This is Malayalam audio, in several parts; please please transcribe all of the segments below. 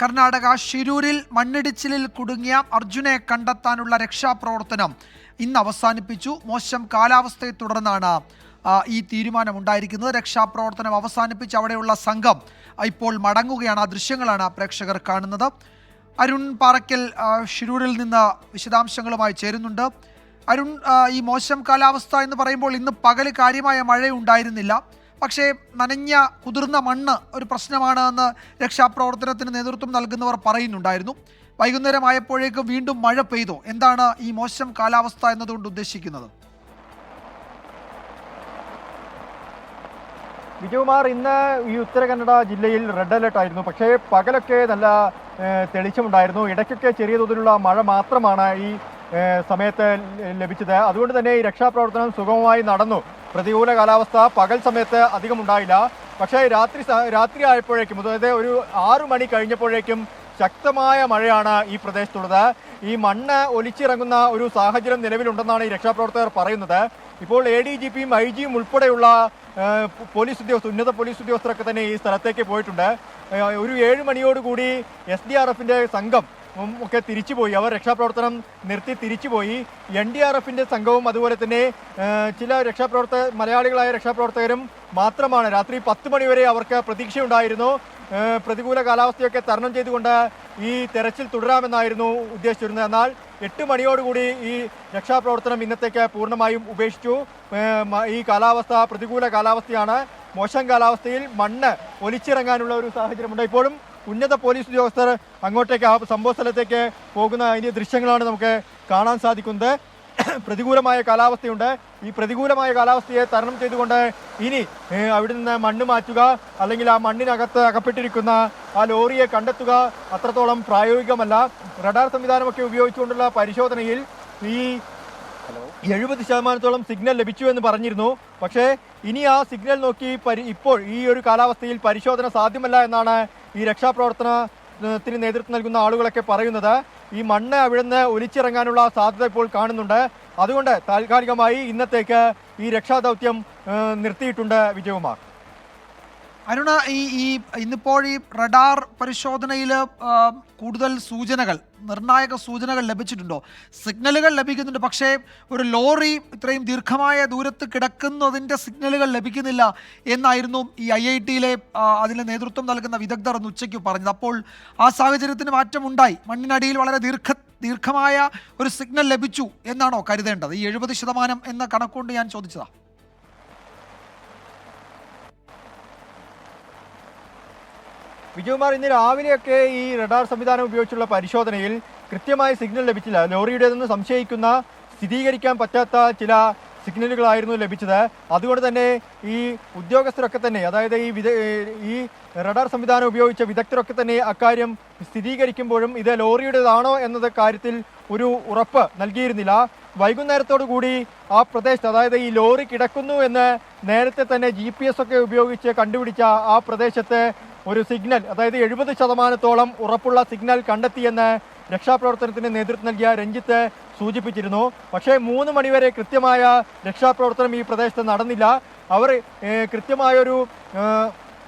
കർണാടക ഷിരൂരിൽ മണ്ണിടിച്ചിലിൽ കുടുങ്ങിയ അർജുനെ കണ്ടെത്താനുള്ള രക്ഷാപ്രവർത്തനം ഇന്ന് അവസാനിപ്പിച്ചു. മോശം കാലാവസ്ഥയെ തുടർന്നാണ് ഈ തീരുമാനം ഉണ്ടായിരിക്കുന്നത്. രക്ഷാപ്രവർത്തനം അവസാനിപ്പിച്ച് അവിടെയുള്ള സംഘം ഇപ്പോൾ മടങ്ങുകയാണ്. ആ ദൃശ്യങ്ങളാണ് പ്രേക്ഷകർ കാണുന്നത്. അരുൺ പാറയ്ക്കൽ ഷിരൂരിൽ നിന്ന് വിശദാംശങ്ങളുമായി ചേരുന്നുണ്ട്. അരുൺ ഈ മോശം കാലാവസ്ഥ എന്ന് പറയുമ്പോൾ ഇന്ന് പകൽ കാര്യമായ മഴയുണ്ടായിരുന്നില്ല. പക്ഷേ നനഞ്ഞ കുതിർന്ന മണ്ണ് ഒരു പ്രശ്നമാണ് എന്ന് രക്ഷാപ്രവർത്തനത്തിന് നേതൃത്വം നൽകുന്നവർ പറയുന്നുണ്ടായിരുന്നു. വൈകുന്നേരം വൈകുന്നേരമായപ്പോഴേക്ക് വീണ്ടും മഴ പെയ്തു. എന്താണ് ഈ മോശം കാലാവസ്ഥ എന്നതുകൊണ്ട് ഉദ്ദേശിക്കുന്നത്? വിജയകുമാർ ഇന്ന് ഈ ഉത്തര കന്നഡ ജില്ലയിൽ റെഡ് അലർട്ട് ആയിരുന്നു. പക്ഷേ പകലൊക്കെ നല്ല തെളിച്ചമുണ്ടായിരുന്നു. ഇടയ്ക്കൊക്കെ ചെറിയ തോതിലുള്ള മഴ മാത്രമാണ് ഈ സമയത്ത് ലഭിച്ചത്. അതുകൊണ്ട് തന്നെ ഈ രക്ഷാപ്രവർത്തനം സുഗമമായി നടന്നു. പ്രതികൂല കാലാവസ്ഥ പകൽ സമയത്ത് അധികം ഉണ്ടായില്ല പക്ഷേ രാത്രി രാത്രി ആയപ്പോഴേക്കും അതായത് ഒരു ആറു മണി കഴിഞ്ഞപ്പോഴേക്കും ശക്തമായ മഴയാണ് ഈ പ്രദേശത്തുള്ളത്. ഈ മണ്ണ് ഒലിച്ചിറങ്ങുന്ന ഒരു സാഹചര്യം നിലവിലുണ്ടെന്നാണ് ഈ രക്ഷാപ്രവർത്തകർ പറയുന്നത്. ഇപ്പോൾ എ ഡി ജി പിയും ഐ ജിയും ഉൾപ്പെടെയുള്ള പോലീസ് ഉദ്യോഗസ്ഥ ഉന്നത പോലീസ് ഉദ്യോഗസ്ഥരൊക്കെ തന്നെ ഈ സ്ഥലത്തേക്ക് പോയിട്ടുണ്ട്. ഒരു ഏഴ് മണിയോടുകൂടി എസ് ഡി ആർ എഫിന്റെ സംഘം ഒക്കെ തിരിച്ചുപോയി. അവർ രക്ഷാപ്രവർത്തനം നിർത്തി തിരിച്ചുപോയി. എൻ ഡി ആർ എഫിന്റെ സംഘവും അതുപോലെ തന്നെ ചില രക്ഷാപ്രവർത്തക മലയാളികളായ രക്ഷാപ്രവർത്തകരും മാത്രമാണ് രാത്രി പത്ത് മണിവരെ അവർക്ക് പ്രതീക്ഷയുണ്ടായിരുന്നു. പ്രതികൂല കാലാവസ്ഥയൊക്കെ തരണം ചെയ്തുകൊണ്ട് ഈ തെരച്ചിൽ തുടരാമെന്നായിരുന്നു ഉദ്ദേശിച്ചിരുന്നത്. എന്നാൽ എട്ട് മണിയോടുകൂടി ഈ രക്ഷാപ്രവർത്തനം ഇന്നത്തേക്ക് പൂർണമായും ഉപേക്ഷിച്ചു. ഈ കാലാവസ്ഥ പ്രതികൂല കാലാവസ്ഥയാണ്. മോശം കാലാവസ്ഥയിൽ മണ്ണ് ഒലിച്ചിറങ്ങാനുള്ള ഒരു സാഹചര്യമുണ്ട്. ഇപ്പോഴും ഉന്നത പോലീസ് ഉദ്യോഗസ്ഥർ അങ്ങോട്ടേക്ക് ആ സംഭവ സ്ഥലത്തേക്ക് പോകുന്ന അതിന്റെ ദൃശ്യങ്ങളാണ് നമുക്ക് കാണാൻ സാധിക്കുന്നത്. പ്രതികൂലമായ കാലാവസ്ഥയുണ്ട്. ഈ പ്രതികൂലമായ കാലാവസ്ഥയെ തരണം ചെയ്തുകൊണ്ട് ഇനി അവിടെ നിന്ന് മണ്ണ് മാറ്റുക അല്ലെങ്കിൽ ആ മണ്ണിനകത്ത് അകപ്പെട്ടിരിക്കുന്ന ആ ലോറിയെ കണ്ടെത്തുക അത്രത്തോളം പ്രായോഗികമല്ല. റഡാർ സംവിധാനമൊക്കെ ഉപയോഗിച്ചുകൊണ്ടുള്ള പരിശോധനയിൽ ഈ എഴുപത് ശതമാനത്തോളം സിഗ്നൽ ലഭിച്ചു എന്ന് പറഞ്ഞിരുന്നു. പക്ഷേ ഇനി ആ സിഗ്നൽ നോക്കി പരി ഇപ്പോൾ ഈ ഒരു കാലാവസ്ഥയിൽ പരിശോധന സാധ്യമല്ല എന്നാണ് ഈ രക്ഷാപ്രവർത്തനത്തിന് നേതൃത്വം നൽകുന്ന ആളുകളൊക്കെ പറയുന്നത്. ഈ മണ്ണ് അവിടുന്ന് ഒലിച്ചിറങ്ങാനുള്ള സാധ്യത ഇപ്പോൾ കാണുന്നുണ്ട്. അതുകൊണ്ട് താൽക്കാലികമായി ഇന്നത്തേക്ക് ഈ രക്ഷാദൗത്യം നിർത്തിയിട്ടുണ്ട് വിജയകുമാർ. അരുണ ഈ ഈ ഇന്നിപ്പോൾ ഈ റഡാർ പരിശോധനയിൽ കൂടുതൽ സൂചനകൾ നിർണായക സൂചനകൾ ലഭിച്ചിട്ടുണ്ടോ? സിഗ്നലുകൾ ലഭിക്കുന്നുണ്ട് പക്ഷേ ഒരു ലോറി ഇത്രയും ദീർഘമായ ദൂരത്ത് കിടക്കുന്നതിന്റെ സിഗ്നലുകൾ ലഭിക്കുന്നില്ല എന്നായിരുന്നു ഈ ഐ ഐ ടിയിലെ അതിന് നേതൃത്വം നൽകുന്ന വിദഗ്ധർ എന്ന് ഉച്ചയ്ക്ക് പറഞ്ഞത്. അപ്പോൾ ആ സാഹചര്യത്തിന് മാറ്റമുണ്ടായി മണ്ണിനടിയിൽ വളരെ ദീർഘ ദീർഘമായ ഒരു സിഗ്നൽ ലഭിച്ചു എന്നാണോ കരുതേണ്ടത്? ഈ എഴുപത് ശതമാനം എന്ന കണക്കുകൊണ്ട് ഞാൻ ചോദിച്ചതാണ് വിജയകുമാർ ഇന്ന് രാവിലെയൊക്കെ ഈ റഡാർ സംവിധാനം ഉപയോഗിച്ചുള്ള പരിശോധനയിൽ കൃത്യമായ സിഗ്നൽ ലഭിച്ചില്ല. ലോറിയുടേതെന്ന് സംശയിക്കുന്ന സ്ഥിരീകരിക്കാൻ പറ്റാത്ത ചില സിഗ്നലുകളായിരുന്നു ലഭിച്ചത്. അതുകൊണ്ട് തന്നെ ഈ ഉദ്യോഗസ്ഥരൊക്കെ തന്നെ അതായത് ഈ വിദ ഈ റഡാർ സംവിധാനം ഉപയോഗിച്ച വിദഗ്ധരൊക്കെ തന്നെ അക്കാര്യം സ്ഥിരീകരിക്കുമ്പോഴും ഇത് ലോറിയുടേതാണോ എന്നത് കാര്യത്തിൽ ഒരു ഉറപ്പ് നൽകിയിരുന്നില്ല. വൈകുന്നേരത്തോടു കൂടി ആ പ്രദേശത്ത് അതായത് ഈ ലോറി കിടക്കുന്നു എന്ന് നേരത്തെ തന്നെ ജി ഒക്കെ ഉപയോഗിച്ച് കണ്ടുപിടിച്ച ആ പ്രദേശത്ത് ഒരു സിഗ്നൽ അതായത് എഴുപത് ശതമാനത്തോളം ഉറപ്പുള്ള സിഗ്നൽ കണ്ടെത്തിയെന്ന് രക്ഷാപ്രവർത്തനത്തിന് നേതൃത്വം നൽകിയ രഞ്ജിത്ത് സൂചിപ്പിച്ചിരുന്നു. പക്ഷേ മൂന്ന് മണിവരെ കൃത്യമായ രക്ഷാപ്രവർത്തനം ഈ പ്രദേശത്ത് നടന്നില്ല. അവർ കൃത്യമായൊരു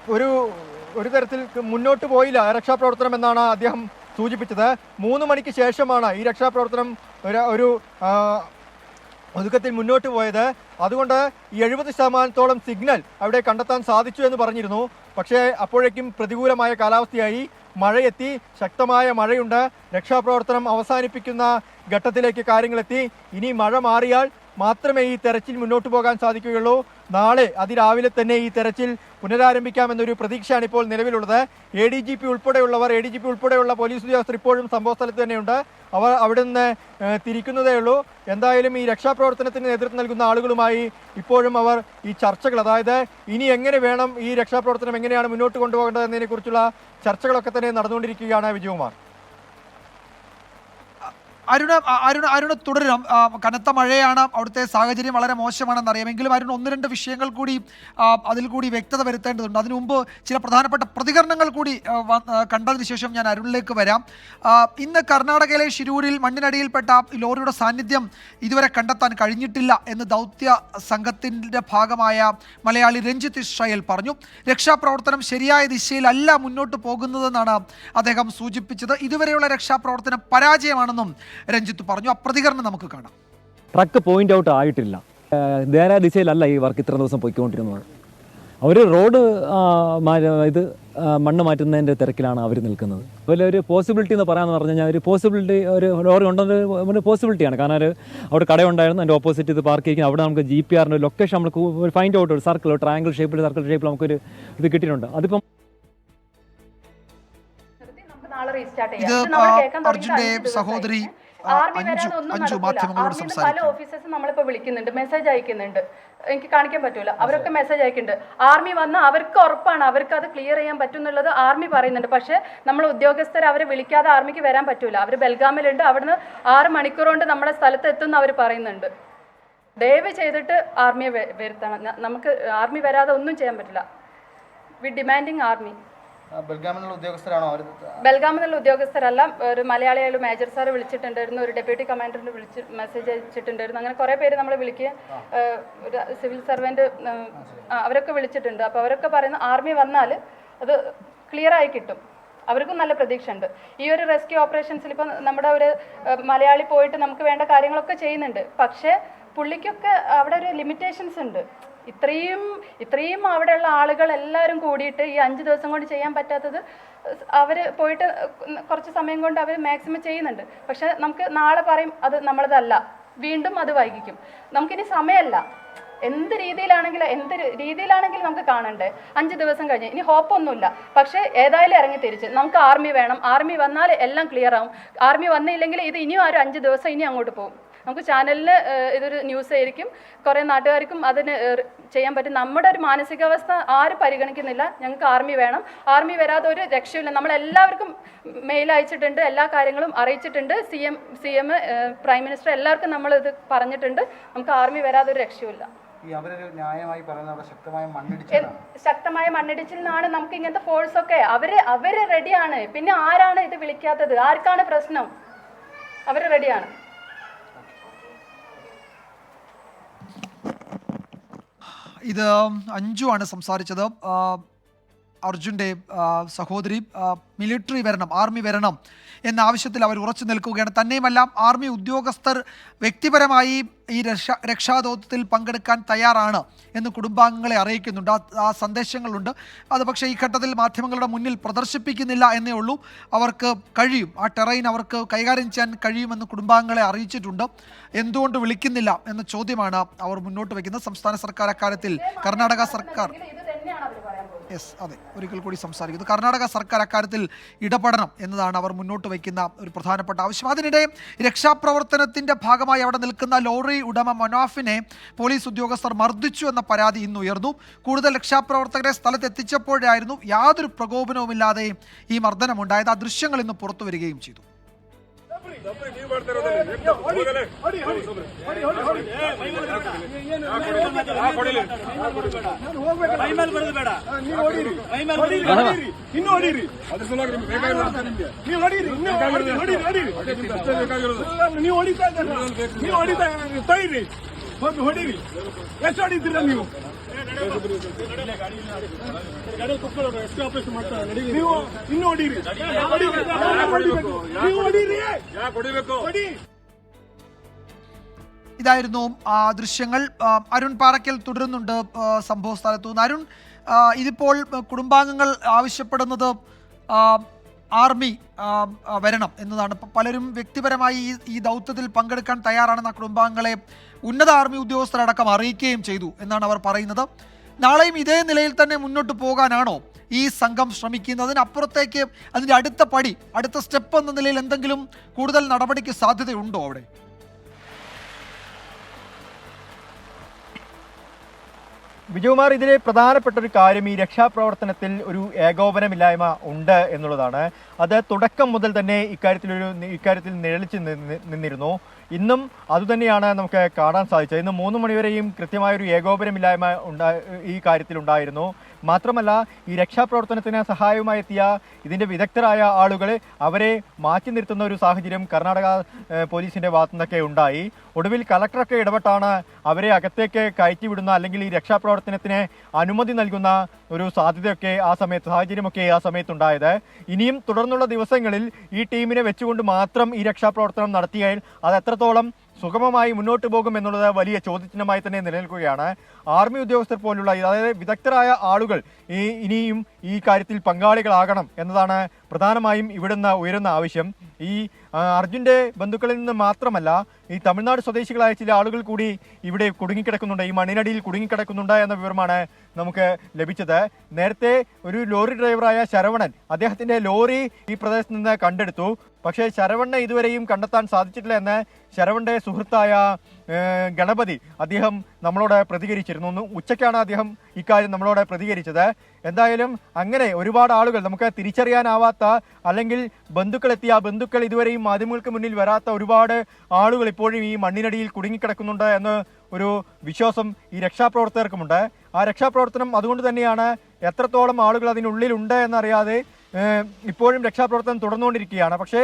ഒരു ഒരു തരത്തിൽ മുന്നോട്ട് പോയില്ല രക്ഷാപ്രവർത്തനം എന്നാണ് അദ്ദേഹം സൂചിപ്പിച്ചത്. മൂന്ന് മണിക്ക് ശേഷമാണ് ഈ രക്ഷാപ്രവർത്തനം ഒരു- ഒതുക്കത്തിൽ മുന്നോട്ട് പോയത്. അതുകൊണ്ട് എഴുപത് ശതമാനത്തോളം സിഗ്നൽ അവിടെ കണ്ടെത്താൻ സാധിച്ചു എന്ന് പറഞ്ഞിരുന്നു. പക്ഷേ അപ്പോഴേക്കും പ്രതികൂലമായ കാലാവസ്ഥയായി. മഴയെത്തി. ശക്തമായ മഴയുണ്ട്. രക്ഷാപ്രവർത്തനം അവസാനിപ്പിക്കുന്ന ഘട്ടത്തിലേക്ക് കാര്യങ്ങളെത്തി. ഇനി മഴ മാറിയാൽ മാത്രമേ ഈ തെരച്ചിൽ മുന്നോട്ട് പോകാൻ സാധിക്കുകയുള്ളൂ. നാളെ അതിരാവിലെ തന്നെ ഈ തെരച്ചിൽ പുനരാരംഭിക്കാമെന്നൊരു പ്രതീക്ഷയാണ് ഇപ്പോൾ നിലവിലുള്ളത്. എ ഡി ജി പി ഉൾപ്പെടെയുള്ളവർ എ ഡി ജി പി ഉൾപ്പെടെയുള്ള പോലീസ് ഉദ്യോഗസ്ഥർ ഇപ്പോഴും സംഭവ സ്ഥലത്ത് തന്നെയുണ്ട്. അവർ അവിടെ നിന്ന് തിരിക്കുന്നതേ ഉള്ളൂ. എന്തായാലും ഈ രക്ഷാപ്രവർത്തനത്തിന് നേതൃത്വം നൽകുന്ന ആളുകളുമായി ഇപ്പോഴും അവർ ഈ ചർച്ചകൾ അതായത് ഇനി എങ്ങനെ വേണം ഈ രക്ഷാപ്രവർത്തനം എങ്ങനെയാണ് മുന്നോട്ട് കൊണ്ടുപോകേണ്ടത് എന്നതിനെക്കുറിച്ചുള്ള ചർച്ചകളൊക്കെ തന്നെ നടന്നുകൊണ്ടിരിക്കുകയാണ് വിജയകുമാർ. അരുണ് അരുണ് അരുണ് തുടരണം ആ, കനത്ത മഴയാണ്. അവിടുത്തെ സാഹചര്യം വളരെ മോശമാണെന്ന് അറിയാമെങ്കിലും അരുൺ ഒന്ന് രണ്ട് വിഷയങ്ങൾ കൂടി അതിൽ കൂടി വ്യക്തത വരുത്തേണ്ടതുണ്ട്. അതിനു മുമ്പ് ചില പ്രധാനപ്പെട്ട പ്രതികരണങ്ങൾ കൂടി കണ്ടതിന് ശേഷം ഞാൻ അരുണിലേക്ക് വരാം. ഇന്ന് കർണാടകയിലെ ഷിരൂരിൽ മണ്ണിനടിയിൽപ്പെട്ട ലോറിയുടെ സാന്നിധ്യം ഇതുവരെ കണ്ടെത്താൻ കഴിഞ്ഞിട്ടില്ല എന്ന് ദൗത്യ സംഘത്തിന്റെ ഭാഗമായ മലയാളി രഞ്ജിത്ത് ഇസ്രായേൽ പറഞ്ഞു. രക്ഷാപ്രവർത്തനം ശരിയായ ദിശയിലല്ല മുന്നോട്ട് പോകുന്നതെന്നാണ് അദ്ദേഹം സൂചിപ്പിച്ചത്. ഇതുവരെയുള്ള രക്ഷാപ്രവർത്തനം പരാജയമാണെന്നും രഞ്ജിത്ത് പറഞ്ഞു. ആ പ്രതികരണം നമുക്ക് കാണാം. ട്രക്ക് പോയിന്റ് ഔട്ട് ആയിട്ടില്ല. നേരെ നേരായ ദിശയിലല്ല ഈ വർക്ക് ഇത്ര ദിവസം പോയിക്കൊണ്ടിരുന്നത്. അവർ റോഡ് ഇത് മണ്ണ് മാറ്റുന്നതിന്റെ തിരക്കിലാണ് അവർ നിൽക്കുന്നത്. അതുപോലെ ഒരു പോസിബിലിറ്റി എന്ന് പറയാമെന്ന് പറഞ്ഞു കഴിഞ്ഞാൽ ഒരു പോസിബിലിറ്റി ഒരു ലോറി ഉണ്ടെന്ന് ഒരു പോസിബിലിറ്റിയാണ് കാരണം ഒരു അവിടെ കടയുണ്ടായിരുന്നു അതിന്റെ ഓപ്പോസിറ്റ് ഇത് പാർക്ക് ചെയ്യുന്നത് അവിടെ നമുക്ക് ജി പി ആറിന്റെ ലൊക്കേഷൻ നമുക്ക് ഒരു ഫൈൻഡ് ഔട്ട് ഒരു സർക്കിൾ ട്രയാങ്കിൾ ഷേപ്പിൽ സർക്കിൾ ഷേപ്പിൽ നമുക്കൊരു ഇത് കിട്ടിയിട്ടുണ്ട്. അതിപ്പം നമുക്ക് നാളെ റീസ്റ്റാർട്ട് ഇത് ചെയ്യാം ദിവസമായി. സഹോദരി, ആർമി വരാതെ ഒന്നും നടക്കില്ല. പല ഓഫീസേഴ്സ് നമ്മളിപ്പോ വിളിക്കുന്നുണ്ട്. മെസ്സേജ് അയക്കുന്നുണ്ട്. എനിക്ക് കാണിക്കാൻ പറ്റൂല. അവരൊക്കെ മെസ്സേജ് അയക്കുന്നുണ്ട്. ആർമി വന്ന് അവർക്ക് ഉറപ്പാണ്. അവർക്ക് അത് ക്ലിയർ ചെയ്യാൻ പറ്റും എന്നുള്ളത് ആർമി പറയുന്നുണ്ട്. പക്ഷേ നമ്മൾ ഉദ്യോഗസ്ഥർ അവരെ വിളിക്കാതെ ആർമിക്ക് വരാൻ പറ്റൂല. അവർ ബൽഗാമിലുണ്ട്. അവിടുന്ന് ആറ് മണിക്കൂർ കൊണ്ട് നമ്മളെ സ്ഥലത്ത് എത്തുമെന്ന് അവർ പറയുന്നുണ്ട്. ദയവ് ചെയ്തിട്ട് ആർമിയെ വരുത്തണം. നമുക്ക് ആർമി വരാതെ ഒന്നും ചെയ്യാൻ പറ്റില്ല. വി ഡിമാൻഡിങ് ആർമി നിന്നുള്ള ഉദ്യോഗസ്ഥരല്ല. ഒരു മലയാളിയായ മേജർ സാർ വിളിച്ചിട്ടുണ്ടായിരുന്നു ഒരു ഡെപ്യൂട്ടി കമാൻഡറിന് വിളിച്ച് മെസ്സേജ് അയച്ചിട്ടുണ്ടായിരുന്നു. അങ്ങനെ കുറേ പേര് നമ്മൾ വിളിക്കുക ഒരു സിവിൽ സർവന്റ് അവരൊക്കെ വിളിച്ചിട്ടുണ്ട്. അപ്പോൾ അവരൊക്കെ പറയുന്ന ആർമി വന്നാൽ അത് ക്ലിയർ ആയി കിട്ടും. അവർക്കും നല്ല പ്രതീക്ഷ ഉണ്ട് ഈ ഒരു റെസ്ക്യൂ ഓപ്പറേഷൻസിൽ ഇപ്പം നമ്മുടെ ഒരു മലയാളി പോയിട്ട് നമുക്ക് വേണ്ട കാര്യങ്ങളൊക്കെ ചെയ്യുന്നുണ്ട്. പക്ഷേ പുള്ളിക്കൊക്കെ അവിടെ ഒരു ലിമിറ്റേഷൻസ് ഉണ്ട്. ഇത്രയും ഇത്രയും അവിടെയുള്ള ആളുകൾ എല്ലാവരും കൂടിയിട്ട് ഈ അഞ്ച് ദിവസം കൊണ്ട് ചെയ്യാൻ പറ്റാത്തത് അവർ പോയിട്ട് കുറച്ച് സമയം കൊണ്ട് അവർ മാക്സിമം ചെയ്യുന്നുണ്ട്. പക്ഷെ നമുക്ക് നാളെ പറയും അത് നമ്മളതല്ല. വീണ്ടും അത് വൈകിക്കും. നമുക്കിനി സമയമല്ല. എന്ത് രീതിയിലാണെങ്കിലും എന്ത് രീതിയിലാണെങ്കിലും നമുക്ക് കാണണ്ടേ. അഞ്ച് ദിവസം കഴിഞ്ഞ്. ഇനി ഹോപ്പൊന്നുമില്ല പക്ഷേ ഏതായാലും ഇറങ്ങി തിരിച്ച്. നമുക്ക് ആർമി വേണം. ആർമി വന്നാൽ എല്ലാം ക്ലിയർ ആവും. ആർമി വന്നില്ലെങ്കിൽ ഇത് ഇനിയും ഒരു അഞ്ച് ദിവസം ഇനി അങ്ങോട്ട് പോകും. നമുക്ക് ചാനലിൽ ഇതൊരു ന്യൂസ് ആയിരിക്കും. കുറേ നാട്ടുകാർക്കും അതിന് ചെയ്യാൻ പറ്റും. നമ്മുടെ ഒരു മാനസികാവസ്ഥ ആരും പരിഗണിക്കുന്നില്ല. ഞങ്ങൾക്ക് ആർമി വേണം. ആർമി വരാതെ ഒരു രക്ഷയില്ല. നമ്മളെല്ലാവർക്കും മെയിൽ അയച്ചിട്ടുണ്ട്. എല്ലാ കാര്യങ്ങളും അറിയിച്ചിട്ടുണ്ട്. C M C M prime minister എല്ലാവർക്കും നമ്മൾ ഇത് പറഞ്ഞിട്ടുണ്ട്. നമുക്ക് ആർമി വരാതെ ഒരു രക്ഷയില്ല. ഈ അവരൊരു ന്യായമായി പറയുന്ന അവിടെ ശക്തമായ എ- മണ്ണിടിച്ചിലാണ് ശക്തമായ മണ്ണിടിച്ചിൽ നിന്നാണ് നമുക്ക് ഇങ്ങനത്തെ ഫോഴ്സ് ഒക്കെ. അവർ അവർ റെഡിയാണ് പിന്നെ ആരാണ് ഇത് വിളിക്കാത്തത്? ആർക്കാണ് പ്രശ്നം? അവർ റെഡിയാണ് ഇത് ആണ് സംസാരിച്ചത്. അർജുന്റെ സഹോദരി മിലിറ്ററി വരണം ആർമി വരണം എന്ന ആവശ്യത്തിൽ അവർ ഉറച്ചു നിൽക്കുകയാണ്. തന്നെയുമല്ല ആർമി ഉദ്യോഗസ്ഥർ വ്യക്തിപരമായി ഈ രക്ഷാ രക്ഷാദൗത്യത്തിൽ പങ്കെടുക്കാൻ തയ്യാറാണ് എന്ന് കുടുംബാംഗങ്ങളെ അറിയിക്കുന്നുണ്ട്. ആ ആ സന്ദേശങ്ങളുണ്ട്. അത് പക്ഷേ ഈ ഘട്ടത്തിൽ മാധ്യമങ്ങളുടെ മുന്നിൽ പ്രദർശിപ്പിക്കുന്നില്ല എന്നേ ഉള്ളൂ. അവർക്ക് കഴിയും. ആ ടെറൈൻ അവർക്ക് കൈകാര്യം ചെയ്യാൻ കഴിയുമെന്ന് കുടുംബാംഗങ്ങളെ അറിയിച്ചിട്ടുണ്ട്. എന്തുകൊണ്ട് വിളിക്കുന്നില്ല എന്ന ചോദ്യമാണ് അവർ മുന്നോട്ട് വയ്ക്കുന്നത്. സംസ്ഥാന സർക്കാർ അക്കാര്യത്തിൽ കർണാടക സർക്കാർ യെസ് അതെ ഒരിക്കൽ കൂടി സംസാരിക്കുന്നു. കർണാടക സർക്കാർ അക്കാര്യത്തിൽ ഇടപെടണം എന്നതാണ് അവർ മുന്നോട്ട് വയ്ക്കുന്ന ഒരു പ്രധാനപ്പെട്ട ആവശ്യം. അതിനിടെ രക്ഷാപ്രവർത്തനത്തിന്റെ ഭാഗമായി അവിടെ നിൽക്കുന്ന ലോറി ഉടമ മൊനാഫിനെ പോലീസ് ഉദ്യോഗസ്ഥർ മർദ്ദിച്ചു എന്ന പരാതി ഇന്ന് ഉയർന്നു. കൂടുതൽ രക്ഷാപ്രവർത്തകരെ സ്ഥലത്തെത്തിച്ചപ്പോഴായിരുന്നു യാതൊരു പ്രകോപനവുമില്ലാതെ ഈ മർദ്ദനമുണ്ടായത്. ആ ദൃശ്യങ്ങൾ ഇന്ന് പുറത്തു വരികയും ചെയ്തു. ಇನ್ನು ಸಲುವಾಗಿ ನೀವು ನೀವು ಹೊಡಿತಾ ನೀವು ಹೊಡಿತಾ ತೈರಿ ಒಂದು ಎಷ್ಟು ಹೊಡಿತೀರ ನೀವು ನೀವು ಇನ್ನು ಹೊಡೀರಿ ಹೊಡೀರಿ. ಹೊಡಿಬೇಕು. ನೀವು ಹೊಡೀರಿ ಹೊಡಿ ഇതായിരുന്നു ആ ദൃശ്യങ്ങൾ ആ, അരുൺ പാറയ്ക്കൽ തുടരുന്നുണ്ട് ആ, സംഭവ സ്ഥലത്തു നിന്ന് അരുൺ ആ, ഇതിപ്പോൾ കുടുംബാംഗങ്ങൾ ആവശ്യപ്പെടുന്നത് ആ, ആർമി വരണം എന്നതാണ്. പലരും വ്യക്തിപരമായി ഈ ഈ ദൗത്യത്തിൽ പങ്കെടുക്കാൻ തയ്യാറാണെന്ന കുടുംബാംഗങ്ങളെ ഉന്നത ആർമി ഉദ്യോഗസ്ഥരടക്കം അറിയിക്കുകയും ചെയ്തു എന്നാണ് അവർ പറയുന്നത്. നാളെയും ഇതേ നിലയിൽ തന്നെ മുന്നോട്ട് പോകാനാണോ ഈ സംഘം ശ്രമിക്കുന്നത്? അപ്പുറത്തേക്ക് അതിന്റെ അടുത്ത പടി അടുത്ത സ്റ്റെപ്പ് എന്ന നിലയിൽ എന്തെങ്കിലും കൂടുതൽ നടപടിക്ക് സാധ്യതയുണ്ടോ അവിടെ? വിജയകുമാർ ഇതിലെ പ്രധാനപ്പെട്ട ഒരു കാര്യം ഈ രക്ഷാപ്രവർത്തനത്തിൽ ഒരു ഏകോപനമില്ലായ്മ ഉണ്ട് എന്നുള്ളതാണ്. അത് തുടക്കം മുതൽ തന്നെ ഇക്കാര്യത്തിൽ ഒരു ഇക്കാര്യത്തിൽ നിഴലിച്ച് നിന്നിരുന്നു. ഇന്നും അതുതന്നെയാണ് നമുക്ക് കാണാൻ സാധിച്ചത്. ഇന്ന് മൂന്ന് മണിവരെയും കൃത്യമായ ഒരു ഏകോപനമില്ലായ്മ ഉണ്ടാ ഈ കാര്യത്തിൽ ഉണ്ടായിരുന്നു മാത്രമല്ല ഈ രക്ഷാപ്രവർത്തനത്തിന് സഹായവുമായി എത്തിയ ഇതിന്റെ വിദഗ്ധരായ ആളുകൾ അവരെ മാറ്റി നിർത്തുന്ന ഒരു സാഹചര്യം കർണാടക പോലീസിന്റെ ഭാഗത്തു നിന്നൊക്കെ ഉണ്ടായി. ഒടുവിൽ കളക്ടറൊക്കെ ഇടപെട്ടാണ് അവരെ അകത്തേക്ക് കയറ്റിവിടുന്ന അല്ലെങ്കിൽ ഈ രക്ഷാപ്രവർത്തനത്തിന് അനുമതി നൽകുന്ന ഒരു സാധ്യതയൊക്കെ ആ സമയത്ത് സാഹചര്യമൊക്കെ ആ സമയത്ത് ഉണ്ടായത് ഇനിയും തുടർന്നുള്ള ദിവസങ്ങളിൽ ഈ ടീമിനെ വെച്ചുകൊണ്ട് മാത്രം ഈ രക്ഷാപ്രവർത്തനം നടത്തിയാൽ അത് എത്രത്തോളം സുഗമമായി മുന്നോട്ട് പോകും എന്നുള്ളത് വലിയ ചോദ്യചിഹ്നമായി തന്നെ നിലനിൽക്കുകയാണ്. ആർമി ഉദ്യോഗസ്ഥർ പോലുള്ള അതായത് വിദഗ്ധരായ ആളുകൾ ഈ ഇനിയും ഈ കാര്യത്തിൽ പങ്കാളികളാകണം എന്നതാണ് പ്രധാനമായും ഇവിടുന്ന് ഉയരുന്ന ആവശ്യം. ഈ അർജുന്റെ ബന്ധുക്കളിൽ നിന്ന് മാത്രമല്ല ഈ തമിഴ്നാട് സ്വദേശികളായ ചില ആളുകൾ കൂടി ഇവിടെ കുടുങ്ങിക്കിടക്കുന്നുണ്ട്. ഈ മണ്ണിനടിയിൽ കുടുങ്ങിക്കിടക്കുന്നുണ്ട് എന്ന വിവരമാണ് നമുക്ക് ലഭിച്ചത്. നേരത്തെ ഒരു ലോറി ഡ്രൈവറായ ശരവണൻ അദ്ദേഹത്തിന്റെ ലോറി ഈ പ്രദേശത്ത് നിന്ന് കണ്ടെടുത്തു. പക്ഷേ ശരവണ്ണെ ഇതുവരെയും കണ്ടെത്താൻ സാധിച്ചിട്ടില്ല എന്ന് ശരവന്റെ സുഹൃത്തായ ഗണപതി അദ്ദേഹം നമ്മളോട് പ്രതികരിച്ചിരുന്നു. ഒന്ന് ഉച്ചയ്ക്കാണ് അദ്ദേഹം ഇക്കാര്യം നമ്മളോട് പ്രതികരിച്ചത്. എന്തായാലും അങ്ങനെ ഒരുപാട് ആളുകൾ നമുക്ക് തിരിച്ചറിയാനാവാത്ത അല്ലെങ്കിൽ ബന്ധുക്കളെത്തിയ ആ ബന്ധുക്കൾ ഇതുവരെയും മാധ്യമങ്ങൾക്ക് മുന്നിൽ വരാത്ത ഒരുപാട് ആളുകൾ ഇപ്പോഴും ഈ മണ്ണിനടിയിൽ കുടുങ്ങിക്കിടക്കുന്നുണ്ട് എന്ന് ഒരു വിശ്വാസം ഈ രക്ഷാപ്രവർത്തകർക്കുമുണ്ട്. ആ രക്ഷാപ്രവർത്തനം അതുകൊണ്ട് തന്നെയാണ് എത്രത്തോളം ആളുകൾ അതിനുള്ളിലുണ്ട് എന്നറിയാതെ ഇപ്പോഴും രക്ഷാപ്രവർത്തനം തുടർന്നുകൊണ്ടിരിക്കുകയാണ്. പക്ഷേ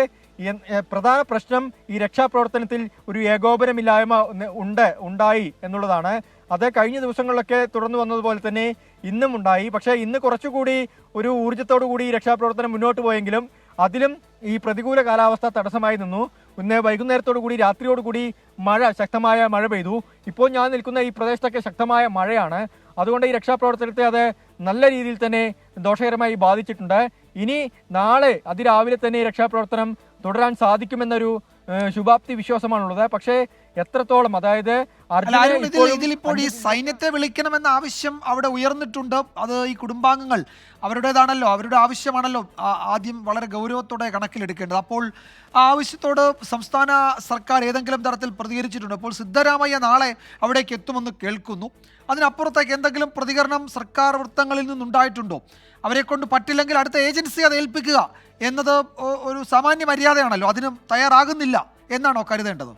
പ്രധാന പ്രശ്നം ഈ രക്ഷാപ്രവർത്തനത്തിൽ ഒരു ഏകോപനമില്ലായ്മ ഉണ്ട് ഉണ്ടായി എന്നുള്ളതാണ്. അത് കഴിഞ്ഞ ദിവസങ്ങളിലൊക്കെ തുടർന്നു വന്നതുപോലെ തന്നെ ഇന്നും ഉണ്ടായി. പക്ഷേ ഇന്ന് കുറച്ചുകൂടി ഒരു ഊർജത്തോടു കൂടി രക്ഷാപ്രവർത്തനം മുന്നോട്ട് പോയെങ്കിലും അതിലും ഈ പ്രതികൂല കാലാവസ്ഥ തടസ്സമായി നിന്നു. ഇന്ന് വൈകുന്നേരത്തോടു കൂടി രാത്രിയോടുകൂടി മഴ ശക്തമായ മഴ പെയ്തു. ഇപ്പോൾ ഞാൻ നിൽക്കുന്ന ഈ പ്രദേശത്തൊക്കെ ശക്തമായ മഴയാണ്. അതുകൊണ്ട് ഈ രക്ഷാപ്രവർത്തനത്തെ അത് നല്ല രീതിയിൽ തന്നെ ദോഷകരമായി ബാധിച്ചിട്ടുണ്ട്. ഇനി നാളെ അതിരാവിലെ തന്നെ രക്ഷാപ്രവർത്തനം തുടരാൻ സാധിക്കുമെന്നൊരു ശുഭാപ്തി വിശ്വാസമാണുള്ളത്. പക്ഷേ എത്രത്തോളം? അതായത് ഇതിലിപ്പോൾ ഈ സൈന്യത്തെ വിളിക്കണമെന്ന ആവശ്യം അവിടെ ഉയർന്നിട്ടുണ്ട്. അത് ഈ കുടുംബാംഗങ്ങൾ അവരുടേതാണല്ലോ അവരുടെ ആവശ്യമാണല്ലോ ആദ്യം വളരെ ഗൗരവത്തോടെ കണക്കിലെടുക്കേണ്ടത്. അപ്പോൾ ആ ആവശ്യത്തോട് സംസ്ഥാന സർക്കാർ ഏതെങ്കിലും തരത്തിൽ പ്രതികരിച്ചിട്ടുണ്ട്. അപ്പോൾ സിദ്ധരാമയ്യ നാളെ അവിടേക്ക് എത്തുമെന്ന് കേൾക്കുന്നു. അതിനപ്പുറത്തേക്ക് എന്തെങ്കിലും പ്രതികരണം സർക്കാർ വൃത്തങ്ങളിൽ നിന്നുണ്ടായിട്ടുണ്ടോ? അവരെ കൊണ്ട് പറ്റില്ലെങ്കിൽ അടുത്ത ഏജൻസി അത് ഏൽപ്പിക്കുക എന്നത് ഒരു സാമാന്യ മര്യാദയാണല്ലോ. അതിനും തയ്യാറാകുന്നില്ല എന്നാണോ കരുതേണ്ടത്?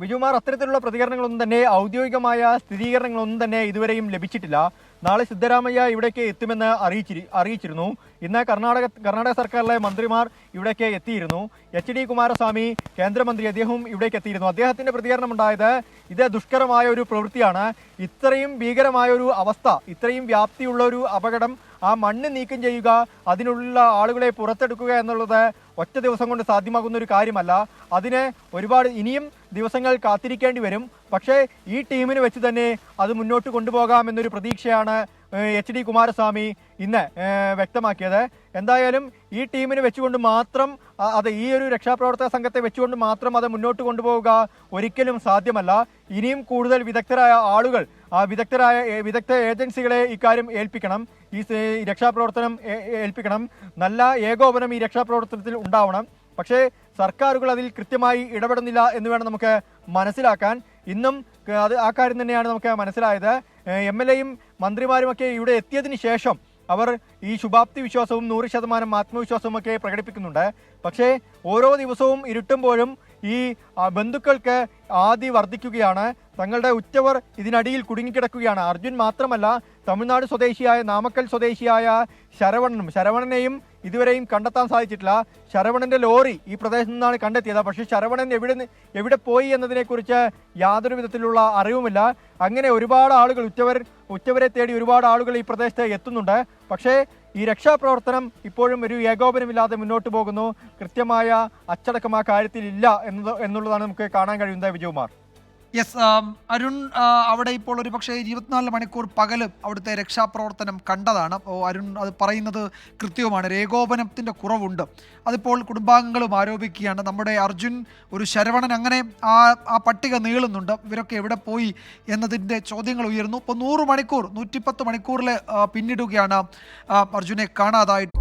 വിജുമാർ അത്തരത്തിലുള്ള പ്രതികരണങ്ങളൊന്നും തന്നെ ഔദ്യോഗികമായ സ്ഥിരീകരണങ്ങളൊന്നും തന്നെ ഇതുവരെയും ലഭിച്ചിട്ടില്ല. നാളെ സിദ്ധരാമയ്യ ഇവിടേക്ക് എത്തുമെന്ന് അറിയിച്ചിരി അറിയിച്ചിരുന്നു. ഇന്ന് കർണാടക കർണാടക സർക്കാരിലെ മന്ത്രിമാർ ഇവിടേക്ക് എത്തിയിരുന്നു. എച്ച് ഡി കുമാരസ്വാമി കേന്ദ്രമന്ത്രി അദ്ദേഹവും ഇവിടേക്ക് എത്തിയിരുന്നു. അദ്ദേഹത്തിന്റെ പ്രതികരണം ഉണ്ടായത് ഇത് ദുഷ്കരമായ ഒരു പ്രവൃത്തിയാണ്. ഇത്രയും ഭീകരമായ ഒരു അവസ്ഥ ഇത്രയും വ്യാപ്തിയുള്ള ഒരു അപകടം ആ മണ്ണ് നീക്കം ചെയ്യുക അതിനുള്ള ആളുകളെ പുറത്തെടുക്കുക എന്നുള്ളത് ഒറ്റ ദിവസം കൊണ്ട് സാധ്യമാകുന്ന ഒരു കാര്യമല്ല. അതിന് ഒരുപാട് ഇനിയും ദിവസങ്ങൾ കാത്തിരിക്കേണ്ടി വരും. പക്ഷേ ഈ ടീമിന് വെച്ച് തന്നെ അത് മുന്നോട്ട് കൊണ്ടുപോകാമെന്നൊരു പ്രതീക്ഷയാണ് എച്ച് ഡി കുമാരസ്വാമി ഇന്ന് വ്യക്തമാക്കിയത്. എന്തായാലും ഈ ടീമിന് വെച്ചുകൊണ്ട് മാത്രം അത് ഈ ഒരു രക്ഷാപ്രവർത്തക സംഘത്തെ വെച്ചുകൊണ്ട് മാത്രം അത് മുന്നോട്ട് കൊണ്ടുപോവുക ഒരിക്കലും സാധ്യമല്ല. ഇനിയും കൂടുതൽ വിദഗ്ധരായ ആളുകൾ വിദഗ്ധരായ വിദഗ്ധ ഏജൻസികളെ ഇക്കാര്യം ഏൽപ്പിക്കണം. ഈ രക്ഷാപ്രവർത്തനം ഏൽപ്പിക്കണം. നല്ല ഏകോപനം ഈ രക്ഷാപ്രവർത്തനത്തിൽ ഉണ്ടാവണം. പക്ഷേ സർക്കാരുകൾ അതിൽ കൃത്യമായി ഇടപെടുന്നില്ല എന്ന് വേണം നമുക്ക് മനസ്സിലാക്കാൻ. ഇന്നും അത് ആ കാര്യം തന്നെയാണ് നമുക്ക് മനസ്സിലായത്. എം എൽ എയും മന്ത്രിമാരുമൊക്കെ ഇവിടെ എത്തിയതിന് ശേഷം അവർ ഈ ശുഭാപ്തി വിശ്വാസവും നൂറ് ശതമാനം ആത്മവിശ്വാസവും ഒക്കെ പ്രകടിപ്പിക്കുന്നുണ്ട്. പക്ഷേ ഓരോ ദിവസവും ഇരുട്ടുമ്പോഴും ഈ ബന്ധുക്കൾക്ക് ആദി വർദ്ധിക്കുകയാണ്. തങ്ങളുടെ ഉറ്റവർ ഇതിനടിയിൽ കുടുങ്ങിക്കിടക്കുകയാണ്. അർജുൻ മാത്രമല്ല തമിഴ്നാട് സ്വദേശിയായ നാമക്കൽ സ്വദേശിയായ ശരവണനും ശരവണനെയും ഇതുവരെയും കണ്ടെത്താൻ സാധിച്ചിട്ടില്ല. ശരവണന്റെ ലോറി ഈ പ്രദേശത്ത് നിന്നാണ് കണ്ടെത്തിയത്. പക്ഷേ ശരവണൻ എവിടെ എവിടെ പോയി എന്നതിനെക്കുറിച്ച് യാതൊരു വിധത്തിലുള്ള അറിവുമില്ല. അങ്ങനെ ഒരുപാട് ആളുകൾ ഉറ്റവർ ഉച്ചവരെ തേടി ഒരുപാട് ആളുകൾ ഈ പ്രദേശത്ത് എത്തുന്നുണ്ട്. പക്ഷേ ഈ രക്ഷാപ്രവർത്തനം ഇപ്പോഴും ഒരു ഏകോപനമില്ലാതെ മുന്നോട്ട് പോകുന്നു. കൃത്യമായ അച്ചടക്കം ആ കാര്യത്തിലില്ല എന്നുള്ളതാണ് നമുക്ക് കാണാൻ കഴിയുന്നത് വിജയകുമാർ. യെസ് അരുൺ അവിടെ ഇപ്പോൾ ഒരു പക്ഷേ ഇരുപത്തിനാല് മണിക്കൂർ പകൽ അവിടുത്തെ രക്ഷാപ്രവർത്തനം കണ്ടതാണ്. അപ്പോൾ അരുൺ അത് പറയുന്നത് കൃത്യവുമാണ്. ഏകോപനത്തിന്റെ കുറവുണ്ട്. അതിപ്പോൾ കുടുംബാംഗങ്ങളും ആരോപിക്കുകയാണ്. നമ്മുടെ അർജുൻ ഒരു ശരവണൻ അങ്ങനെ ആ ആ പട്ടിക നീളുന്നുണ്ട്. ഇവരൊക്കെ എവിടെ പോയി എന്നതിന്റെ ചോദ്യങ്ങൾ ഉയരുന്നു. ഇപ്പോൾ നൂറ് മണിക്കൂർ നൂറ്റിപ്പത്ത് മണിക്കൂറിൽ പിന്നിടുകയാണ് അർജുനെ കാണാതായിട്ട്